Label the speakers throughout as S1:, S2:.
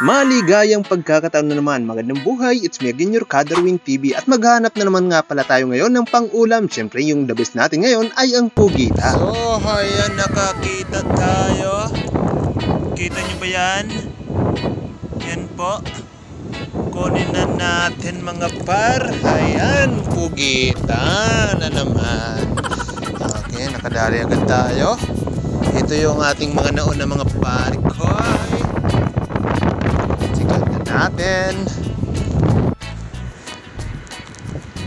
S1: Maligayang pagkakataon na naman, magandang buhay, it's me again your Kadarwing TV at maghanap na naman nga pala tayo ngayon ng pang-ulam. Siyempre yung the best natin ngayon ay ang pugita.
S2: So, ayan, nakakita tayo. Kita nyo ba yan? Yan po. Kunin na natin mga par. Ayan, pugita na naman. Okay, nakadali agad tayo. Ito yung ating mga nauna mga. Sikat na natin.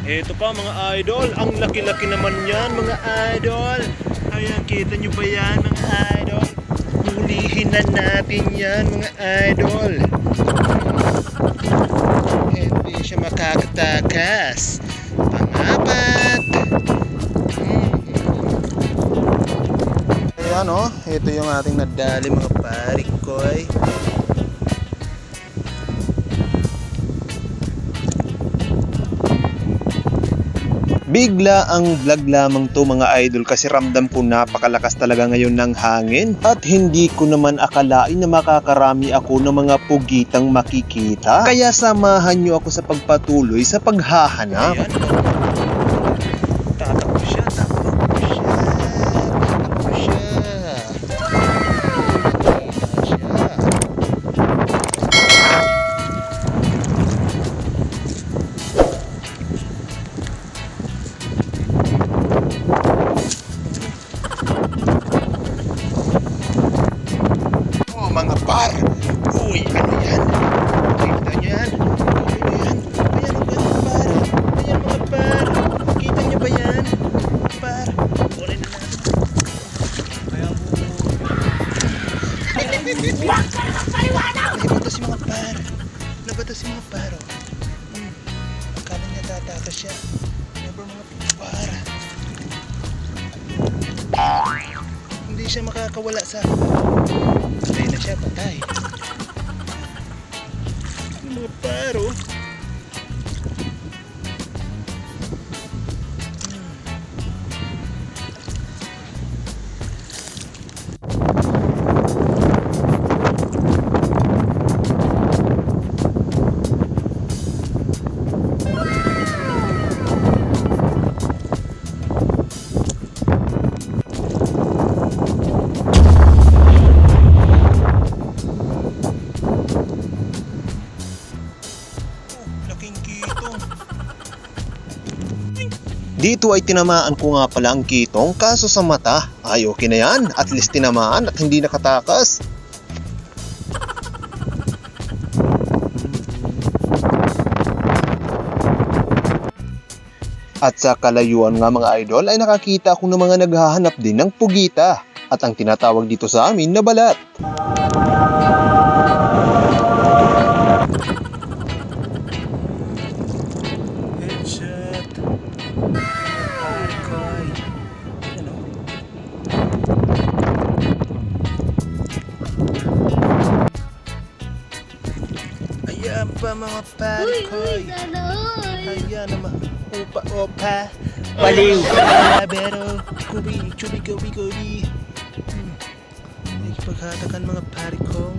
S2: Ito pa mga idol, ang laki-laki naman yan mga idol. Ayan, kita nyo ba yan mga idol? Hulihin na natin yan mga idol. Hindi siya makakatakas. Pangapat. Mm. Ayan o, ito yung ating nadali mga parikoy.
S1: Bigla ang vlog lamang to mga idol kasi ramdam ko napakalakas talaga ngayon ng hangin at hindi ko naman akalain na makakarami ako ng mga pugitang makikita. Kaya samahan nyo ako sa pagpatuloy sa paghahanap.
S2: Ayan. Tatakas siya. Never mga par. Hindi siya makakawala sa... Patay na siya, patay. Yung Mga paro.
S1: Dito ay tinamaan ko nga pala ang kitong kaso sa mata. Ay okay na yan, at least tinamaan at hindi nakatakas. At sa kalayuan nga mga idol ay nakakita ako ng mga naghahanap din ng pugita at ang tinatawag dito sa amin na balat.
S3: Gano'n.
S2: Ayan naman. Opa, opa. Baliw. Pero, kubi, chubi, kubi, kubi. Hmm. Paghatakan mga parikong.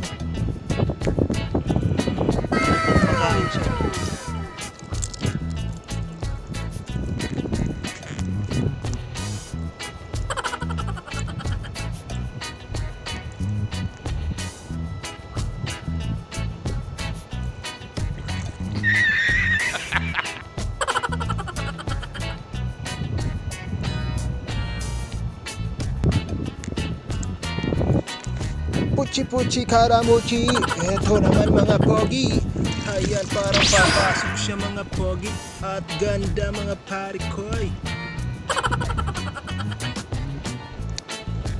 S2: Makain siya. Puchi-puchi karamuchi. Eto naman mga pogi. Ayan, parang papasok siya mga pogi. At ganda mga parikoy.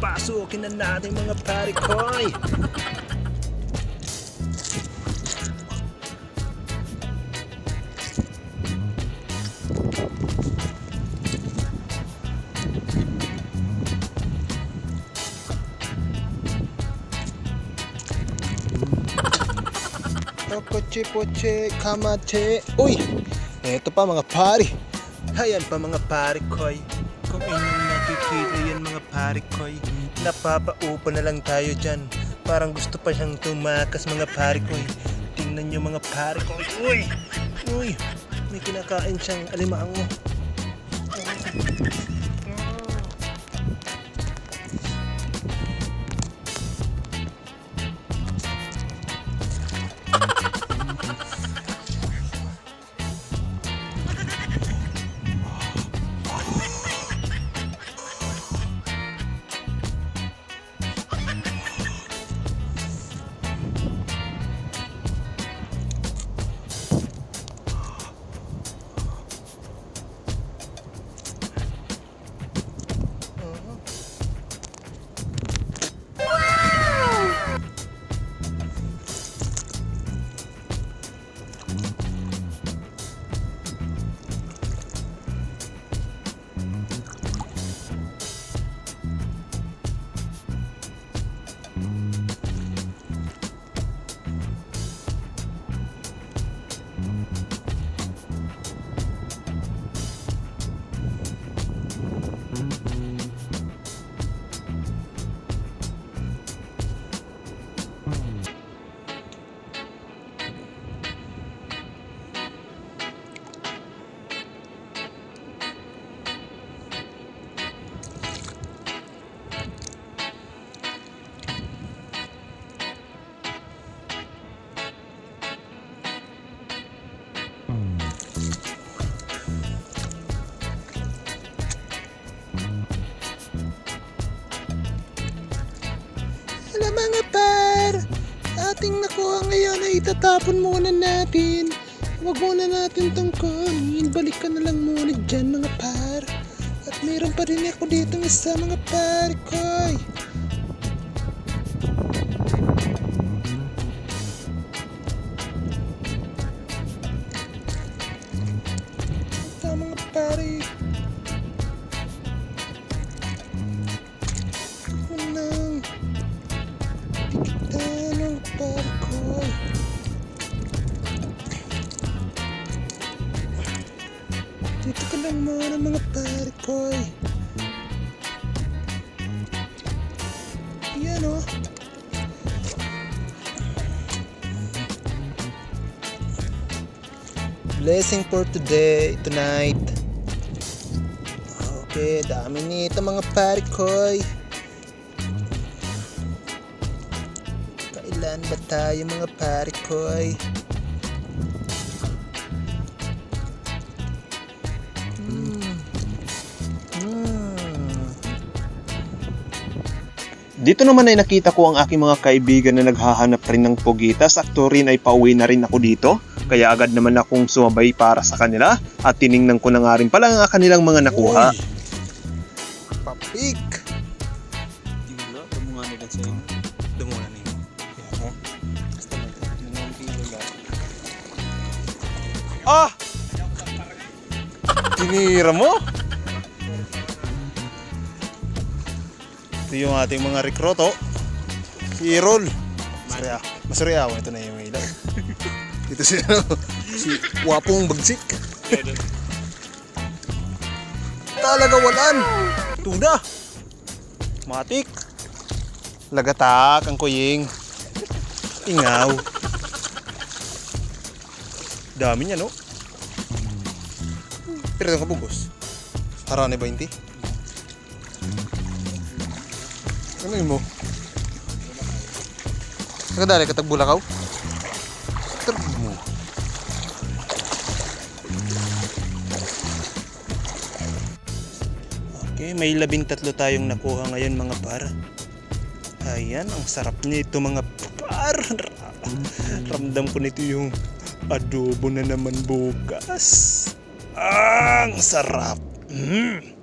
S2: Pasukin na natin mga parikoy. Poche-poche, kamate. Uy! Eto pa mga pari. Ayan pa mga pari koy. Kung inyong nakikita yan mga pari koy, napapaupo na lang tayo dyan. Parang gusto pa siyang tumakas mga pare ko eh. Tingnan niyo mga pare ko. Uy! Uy! May kinakain siyang alimango. Hala itatapon muna natin. Huwag muna natin tong kunin. Balik ka na lang muna dyan mga par. At mayroon pa rin ako dito isa mga par koy. Ka lang muna mga barko. Yan o. Blessing for today, tonight. Okay, dami nito mga parikoy. Kailan ba tayo mga parikoy? Hmm.
S1: Dito naman ay nakita ko ang aking mga kaibigan na naghahanap rin ng pugita. Sakto rin ay pauwi na rin ako dito. Kaya agad naman akong sumabay para sa kanila at tiningnan ko na nga rin pala ang kanilang mga nakuha.
S2: Uy. Papik. Ah! Tinira mo? Ito yung ating mga rekruto. Si Errol. Masaya. Masaya ako. Ito na yung ilaw. Ito si ano, si Wapong Bagsik. Talaga walan. Tuna. Matik. Lagatak ang kuying. Ingaw. Dami niya, no? Pero ka bugos. Harane 20. Ano yun mo? Nakadali ka tagbulakaw? Tarb mo. Okay, may labing tatlo tayong nakuha ngayon mga par. Ayan, ang sarap nito mga par. Ramdam ko nito yung adobo na naman bukas. Ang sarap. Mm.